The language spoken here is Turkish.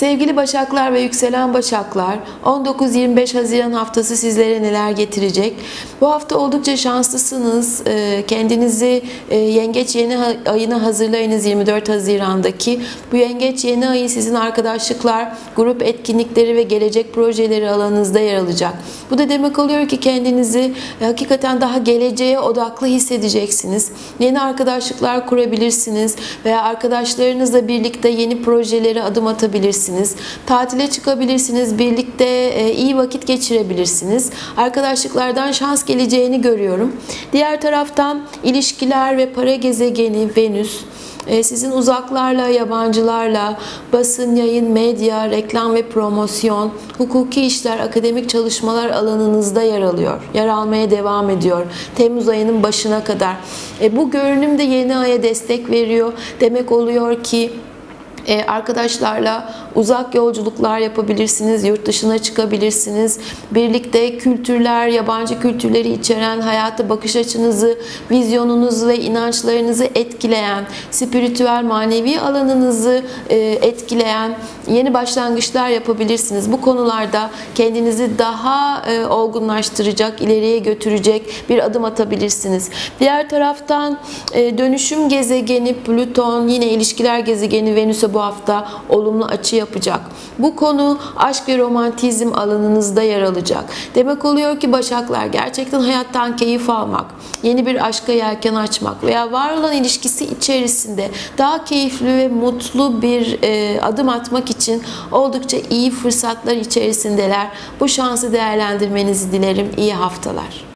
Sevgili Başaklar ve Yükselen Başaklar, 19-25 Haziran haftası sizlere neler getirecek? Bu hafta oldukça şanslısınız. Ee, kendinizi e, Yengeç yeni ayına hazırlayınız 24 Haziran'daki. Bu Yengeç yeni ayı sizin arkadaşlıklar, grup etkinlikleri ve gelecek projeleri alanınızda yer alacak. Bu da demek oluyor ki kendinizi e, hakikaten daha geleceğe odaklı hissedeceksiniz. Yeni arkadaşlıklar kurabilirsiniz veya arkadaşlarınızla birlikte yeni projelere adım atabilirsiniz yapabilirsiniz. Tatile çıkabilirsiniz. Birlikte e, iyi vakit geçirebilirsiniz. Arkadaşlıklardan şans geleceğini görüyorum. Diğer taraftan ilişkiler ve para gezegeni Venüs e, sizin uzaklarla, yabancılarla, basın, yayın, medya, reklam ve promosyon, hukuki işler, akademik çalışmalar alanınızda yer alıyor. Yer almaya devam ediyor. Temmuz ayının başına kadar. E, bu görünüm de yeni aya destek veriyor. Demek oluyor ki e, arkadaşlarla uzak yolculuklar yapabilirsiniz, yurt dışına çıkabilirsiniz. Birlikte kültürler, yabancı kültürleri içeren hayata bakış açınızı, vizyonunuzu ve inançlarınızı etkileyen, spiritüel, manevi alanınızı e, etkileyen yeni başlangıçlar yapabilirsiniz. Bu konularda kendinizi daha e, olgunlaştıracak, ileriye götürecek bir adım atabilirsiniz. Diğer taraftan dönüşüm gezegeni Plüton, yine ilişkiler gezegeni Venüs'e hafta olumlu açı yapacak. Bu konu aşk ve romantizm alanınızda yer alacak. Demek oluyor ki Başaklar gerçekten hayattan keyif almak, yeni bir aşka yelken açmak veya var olan ilişkisi içerisinde daha keyifli ve mutlu bir e, adım atmak için oldukça iyi fırsatlar içerisindeler. Bu şansı değerlendirmenizi dilerim. İyi haftalar.